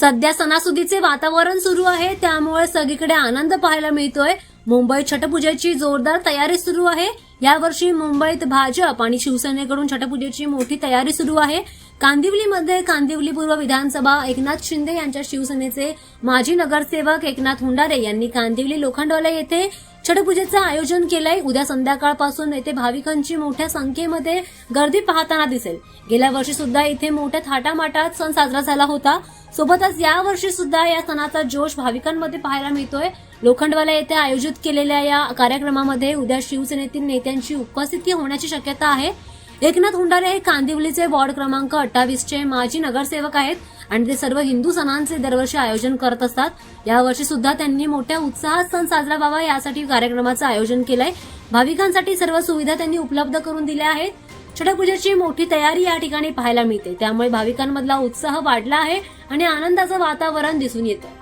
सध्या सणासुदीचे वातावरण सुरू आहे त्यामुळे सगळीकडे आनंद पाहायला मिळतोय. मुंबईत छटपूजेची जोरदार तयारी सुरू आहे. यावर्षी मुंबईत भाजप आणि शिवसेनेकडून छटपूजेची मोठी तयारी सुरू आहे. कांदिवलीमध्ये कांदिवली पूर्व विधानसभा एकनाथ शिंदे यांच्या शिवसेनेचे माजी नगरसेवक एकनाथ हुंडारे यांनी कांदिवली लोखंडवाला येथे छठपूजेचं आयोजन केलंय. उद्या संध्याकाळपासून येथे भाविकांची मोठ्या संख्येमध्ये गर्दी पाहताना दिसेल. गेल्या वर्षी सुद्धा इथे मोठ्या थाटामाटात सण साजरा झाला होता. सोबतच यावर्षी सुद्धा या सणाचा जोश भाविकांमध्ये पाहायला मिळतोय. लोखंडवाला येथे आयोजित केलेल्या या कार्यक्रमामध्ये उद्या शिवसेनेतील नेत्यांची उपस्थिती होण्याची शक्यता आहे. एकनाथ हुंडारे हे कांदिवलीचे वॉर्ड क्रमांक अठ्ठावीसचे माजी नगरसेवक आहेत आणि ते सर्व हिंदू सणांचे दरवर्षी आयोजन करत असतात. यावर्षी सुद्धा त्यांनी मोठ्या उत्साहात सण साजरा व्हावा यासाठी कार्यक्रमाचं आयोजन केलंय. भाविकांसाठी सर्व सुविधा त्यांनी उपलब्ध करून दिल्या आहेत. छठपूजेची मोठी तयारी या ठिकाणी पाहायला मिळते. त्यामुळे भाविकांमधला उत्साह वाढला आहे आणि आनंदाचं वातावरण दिसून येतं.